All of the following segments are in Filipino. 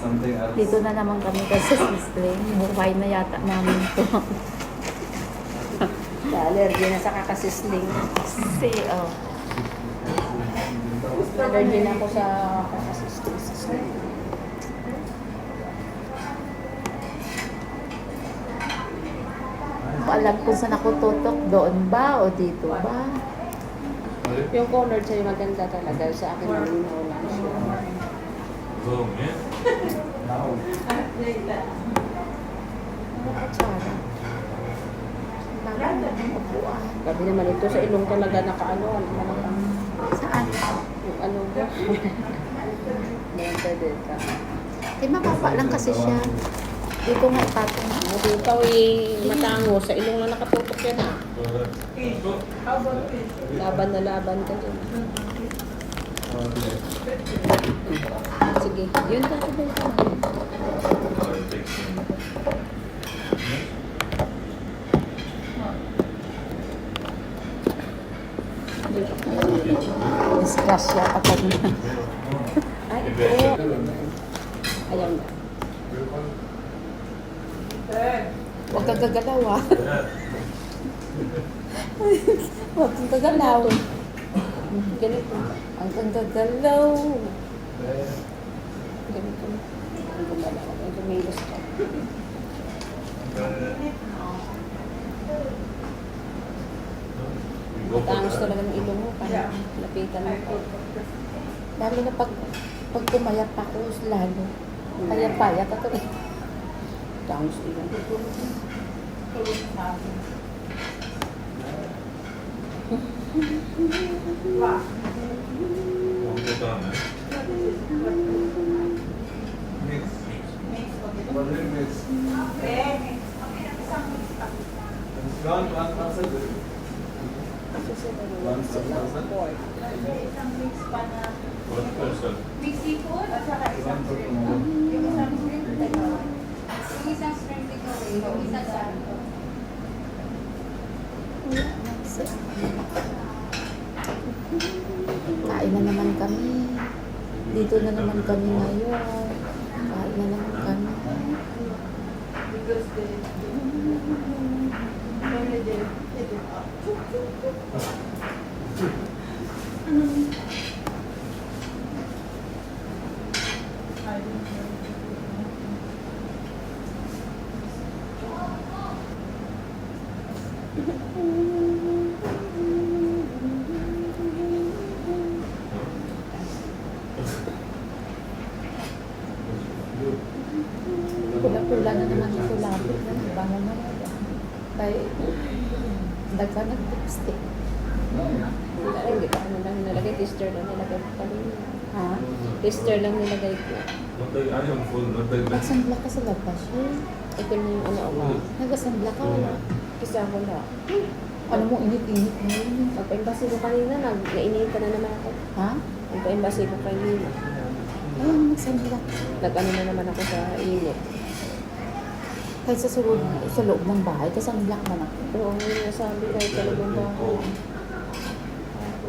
something else. Dito na naman kami kasi sisling. Buhay na yata namin to. Allergy na sa kakasisling. Kasi, oh. Allergy na ako sa kakasisling. Alam kung saan ako tutok. Doon ba o dito ba? Yung colored sa'yo maganda talaga. Sa akin malinaw lang siya. 무서우면 Tsara. Bakit ang upuan? Sabi naman ito sa ilong talaga nakaano. Ano naman ang Saan? yung ano ba? Maganda dito. Eh, mababa lang kasi siya. Dito nga itatong. Buti ikaw eh matango. Sa ilong lang nakatutok yan ah. Laban na laban ka dyan. Sige. Yun ka ka Disgrasya kapag na. Ay, ito. Ayan na. Huwag kang gagalaw ah. Huwag kang gagalaw. Ganito. Huwag kang gagalaw. Ganito. Ang. Ang gumilos ka. Matangos talaga ng ilong mo. Parang lapitan mo ko. Lalo na pag, pag pumayat ako, lalo. Payat-payat ako eh. Tangos ilong. 원보 다는 Mix. What do you Kain na naman kami. Dito na naman kami ngayon. Kain na naman Pula-pula na naman ito lapit na nagbango na yan. Kaya, dagka nag-lipstick. Nalagay ko, ano lang nilagay, tester lang nilagay ko kanina. Ha? Tester lang nilagay ko. Nagsanbla ka sa labas yun. Ito na yung ano ako. Nagsanbla ka wala. Isa ko na. Hmm. Ano mo, init-init na yun. Pagpa-embasy ko kanina, nag nainita na naman ako. Ha? Pagpa-embasy ko kanina. Ayun, nagsambla. Nag-ano na naman ako sa init. Kahit sa, sulod, sa loob ng bahay, kasambla ka na. Oo, yung nasabi kahit sa lubong bahay.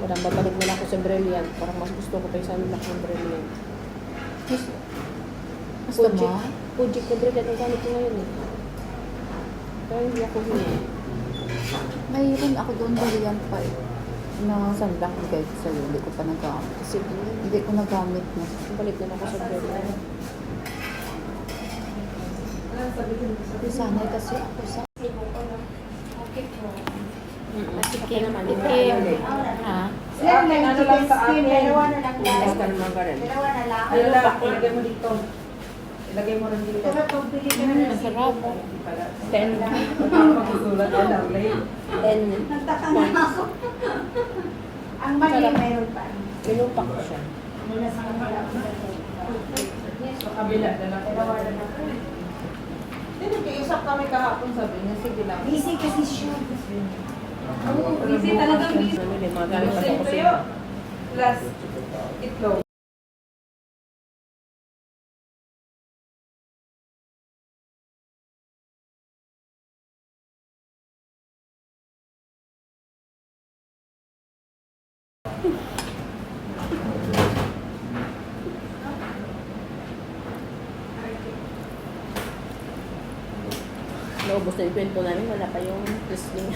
Parang babalik na lang ako sa Brilliant. Parang mas gusto ko pa yung sunblock ng Brilliant. Gusto Fuji, mo? Fuji ko Brilliant ang gamit ko ngayon eh. Pero hindi ako hindi. Mayroon ako doon pa eh. Na sunblock kahit sa'yo, hindi ko pa nagamit. Kasi doon, Hindi ko nagamit na. balik na lang ako sa Brilliant. Sanay kasi ako sa... Okay po. Okay naman. Itim. Ha? May ano lang sa akin. Dalawa na lang naman ka rin. Dalawa na lang. Ano lang, ilagay mo rin dito. Pero pag bili ka na ng Masarap. Ten. Magsusulat ka lang. Ten. Nagtaka na ako. Ang mali Sarap. mayroon pa. Pinupak ko siya. Mula sa kanila. Sa kabila. Dalawa na lang. Hindi, nag-iusap kami kahapon, sabi niya, sige lang. Busy kasi siya. Busy talaga, busy. Ano yun, mga galing pa sa tuyo. Plus, itlog. Naubos na yung kwento namin, wala pa yung wrestling.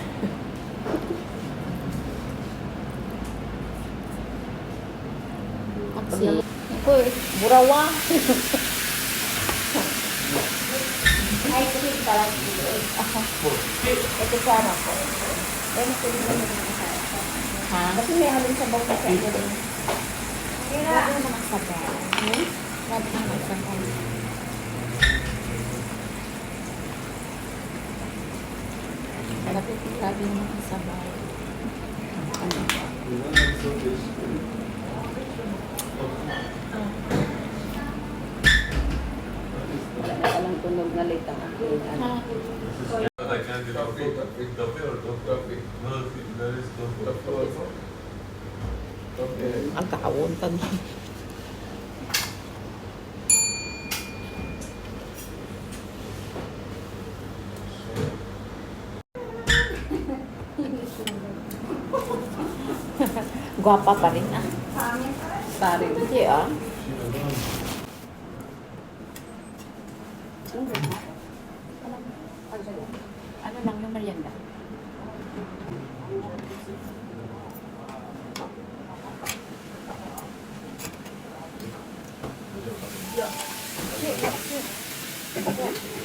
Kasi, ako eh, burawa. Ice cream parang Ako, Ito sana po. Eh, mas yung mga ha? Kasi may na sa ito din. Kaya, Lagi naman sabay. hmm? Lagi naman sabay. Lagi naman sabay. Ano? You want to show this? Wala na palang tunog na late ang aking ano. Ha? But I can't get Coffee, coffee. coffee. Coffee or coffee? Coffee. No, there is coffee. Coffee also? Okay. Ang kakawon Gwapa pa rin ah. Pa rin. Hindi ah. Ano lang yung merienda? Ano?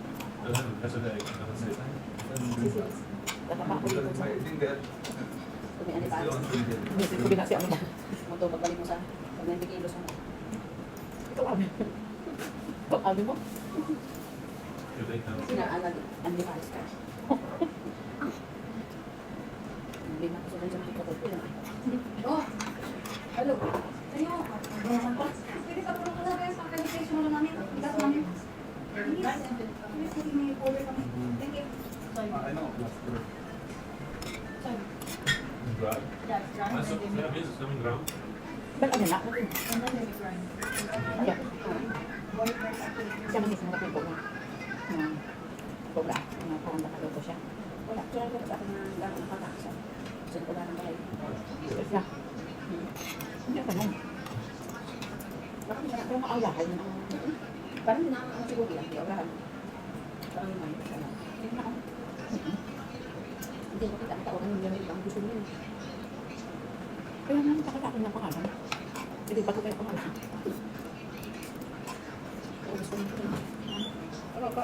Ano ka na? Ako may ano ko ano ba? Moto, pagbalik mo sa pag 90 kilos mo. Ito abi. Ito abi mo? Pares ka. Hindi na ko sa mga kapatid. Oh, hello. Sa'yo. Pwede sa puro ko sa pagka-education mo namin. Bigas namin. Ah. Ah, ano na? Ayan. Siya man isang natin ko na. Hmm. Ano, parang nakaluto siya. Wala, kaya ko sa akin na gano'ng pataksa. Saan ko lang balay. Ito siya. Hindi ka hindi na Pero maawahan na. Parang hindi na ako siguro lang, di abrahan. Parang yung siya na. Hindi na ako. Hindi ko kita, kita ko ang yung ibang gusto niya. Kaya naman takot ako ng pangalan. Hindi pa ko kayo pangalan. Ang gusto niya. Ano ka?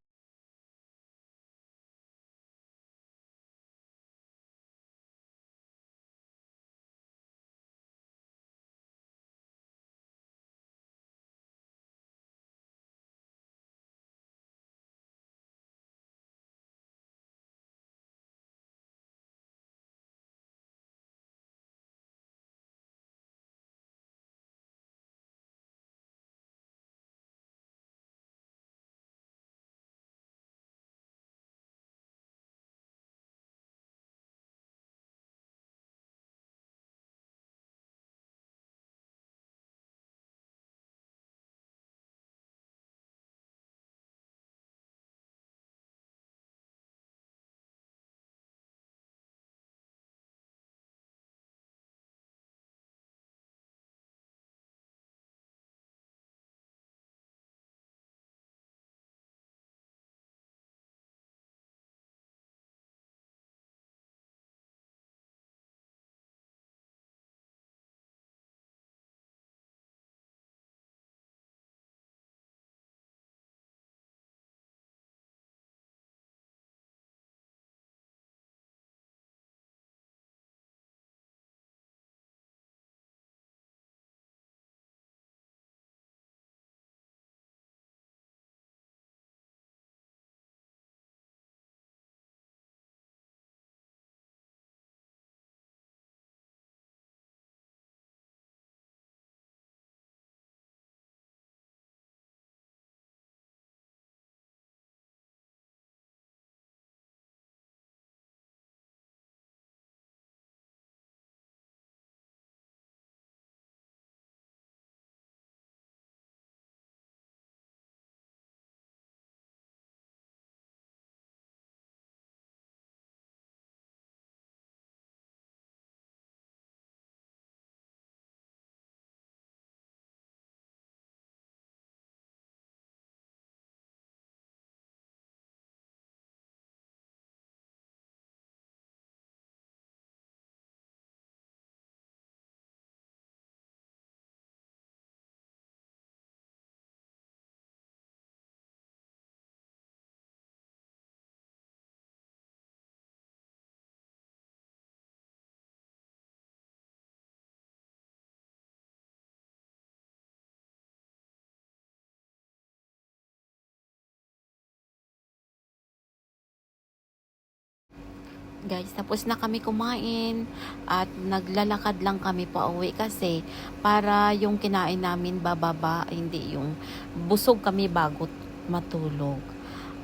guys, tapos na kami kumain at naglalakad lang kami pa uwi kasi para yung kinain namin bababa, hindi yung busog kami bago matulog.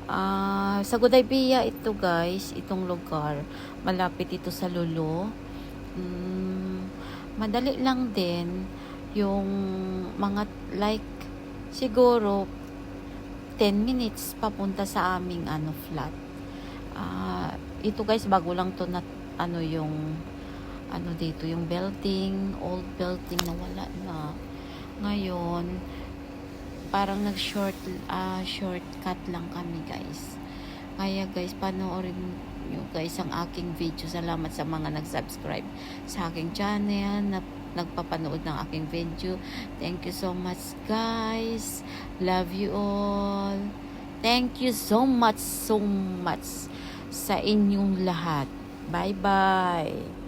Ah, sa Godaybia ito guys, itong lugar. Malapit ito sa Lulo. Mm, madali lang din yung mga like siguro 10 minutes papunta sa aming ano flat. Ah, ito guys bago lang to na ano yung ano dito yung belting, old belting na wala na. Ngayon, parang nag-short ah shortcut lang kami guys. Kaya guys, panoorin nyo guys ang aking video. Salamat sa mga nag-subscribe sa aking channel na nagpapanood ng aking video. Thank you so much guys. Love you all. Thank you so much, so much sa inyong lahat. Bye-bye.